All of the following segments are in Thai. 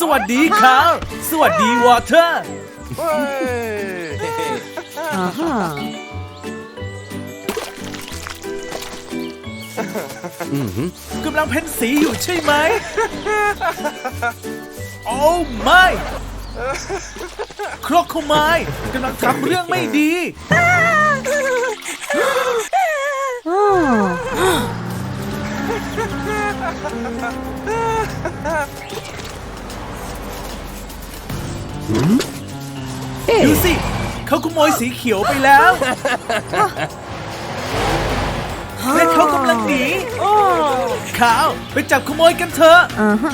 สวัสดีครับ สวัสดีวอเตอร์เฮ้ยอ่าฮะกำลังเพ้นสีอยู่ใช่ไหม โอ้ไม่ครอกเขาไม้กำลังทำเรื่องไม่ดี อ้าวเอ๊ะ ดูสิ เขาขโมยสีเขียวไปแล้วและเขากำลังหนีขาวไปจับขโมยกันเถอะอ่าฮะ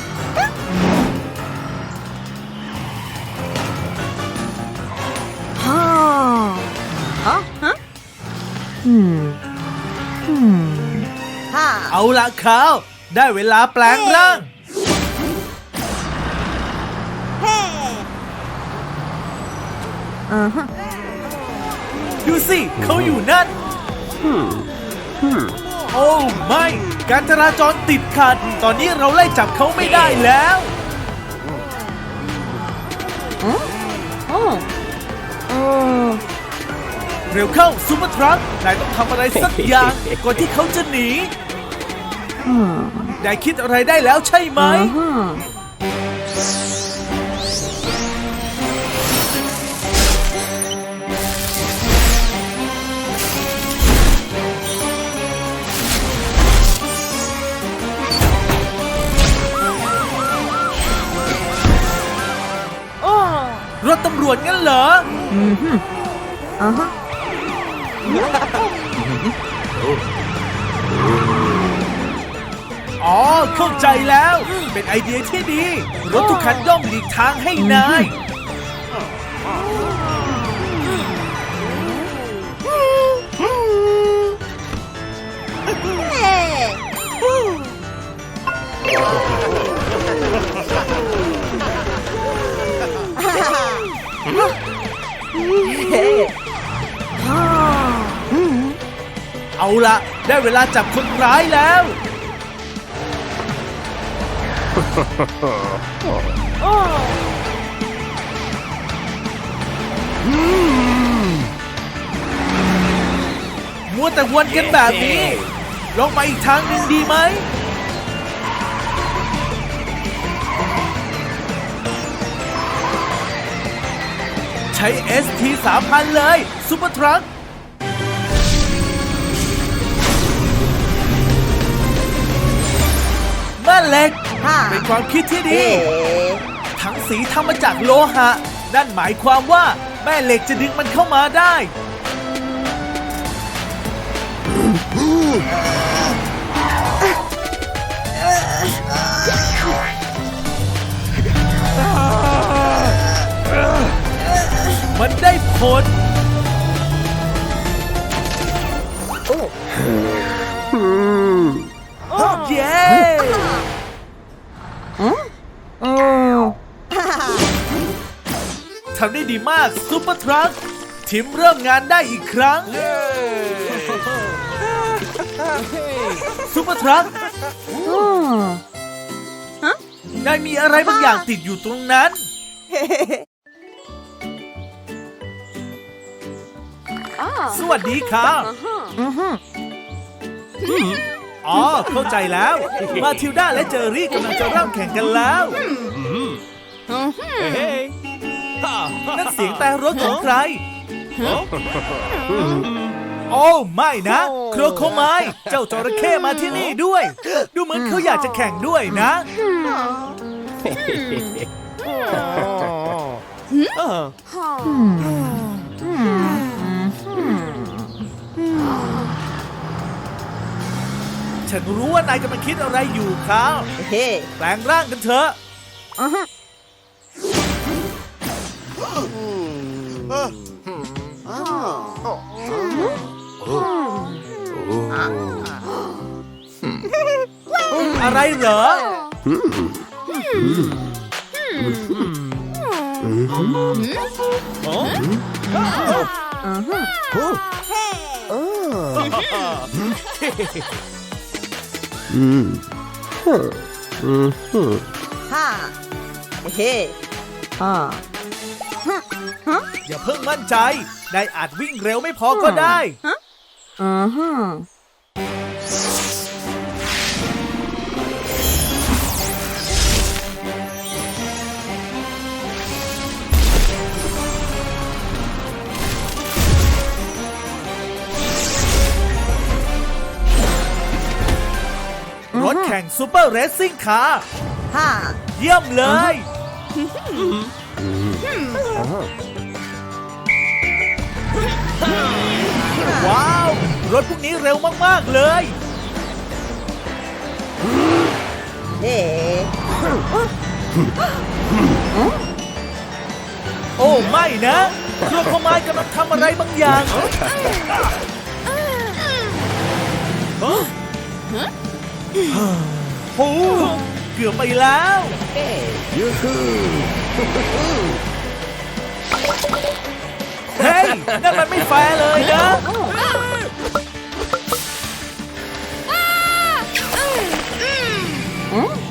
ฮ่าฮะฮะอืมอืมฮ่าเอาละขาว ได้เวลาแปลงร่าง อ่าฮะ ดูสิเขาอยู่นั่น โอ้ไม่ การจราจรติดขัด ตอนนี้เราไล่จับเขาไม่ได้แล้ว โอ้โอ้โอ้เร็วเข้าซูเปอร์ทรัค นายต้องทำอะไรสักอย่าง ก่อนที่เขาจะหนีอ่านายคิดอะไรได้แล้วใช่ไหม อ่าฮะ เหรออืมฮึอ่าฮะอ๋อ เข้าใจแล้ว เป็นไอเดียที่ดี รถทุกคันย่อมหลีกทางให้นาย เอาละได้เวลาจับคนร้ายแล้ว มัวแต่วนกันแบบนี้ ลองไปอีกทางหนึ่งดีไหม ช้ ST 3000 เลยซุปเปอร์ทรัคแม่เหล็กฮ่าเป็นความคิดที่ดีเอ๊ะทั้งสีทำมาจากโลหะ นั่นหมายความว่าแม่เหล็กจะดึงมันเข้ามาได้ มันได้ผล โอ้เย้โอ้ทำได้ดีมากซูเปอร์ทรัคทีมเริ่มงานได้อีกครั้งเย้ซูเปอร์ทรัคโอ้นายมีอะไรบางอย่างติดอยู่ตรงนั้น สวัสดีครับอือฮึอ๋อ เข้าใจแล้ว มาทิวด้าและเจอรี่กำลังจะเริ่มแข่งกันแล้วนั่นเสียงแต่รถของใคร โอ้ไม่นะโครโคไมายเจ้าจระเข้มาที่นี่ด้วย ดูเหมือนเขาอยากจะแข่งด้วยนะ ฉันรู้ว่านายกำลังคิดอะไรอยู่ครับเฮ้แปลงร่างกันเถอะอ่าฮะอะไรเหรอ อ่าฮะฮ่าเฮ้อ่าอย่าเพิ่งมั่นใจได้อาจวิ่งเร็วไม่พอก็ได้อือฮึ รถแข่งซูเปอร์เรซซิ่งคาร์ฮ่าเยี่ยมเลย ว้าว รถพวกนี้เร็วมาก ๆ เลยเฮ้โอ้ไม่นะครัวขมายกำลังทำอะไรบางอย่างฮะ โอ้เกือบไปแล้วเฮ้ยนั่นมันไม่แฟร์เลยนะพ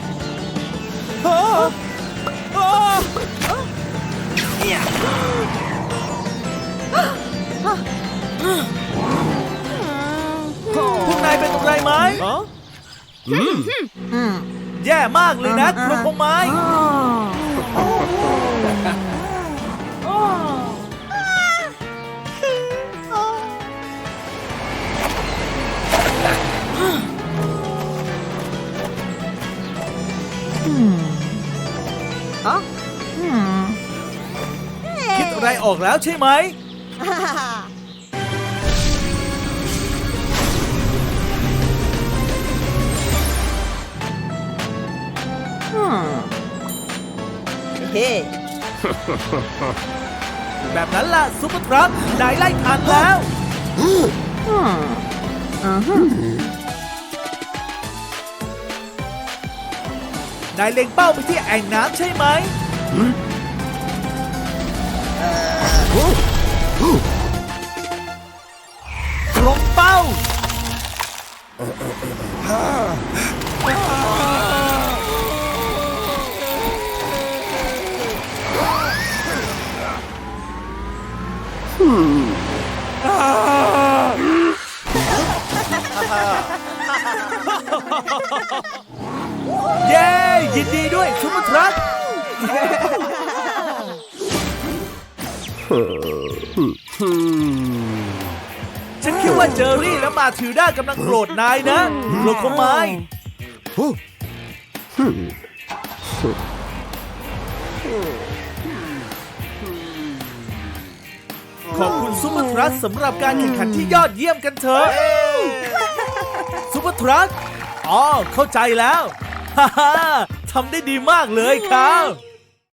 แย่มากเลยนะครัวขมายอ๋ออ๋ออืมคิดอะไรออกแล้วใช่ไหม เฮ้แบบนั้นล่ะซุปเปอร์ทรัคนายไล่ทันแล้วอืมอือฮึนายเล็งเป้าไปที่แอ่งน้ำใช่ไหมตรงเป้า ฉันคิดว่าเจอรี่และมาทิวด้ากำลังโกรธนายนะโลโคไมายขอบคุณซุปเปอร์ทรัคสำหรับการแข่งขันที่ยอดเยี่ยมกันเถอะซุปเปอร์ทรัคอ๋อ เข้าใจแล้วฮ่าฮ่าทำได้ดีมากเลยครับ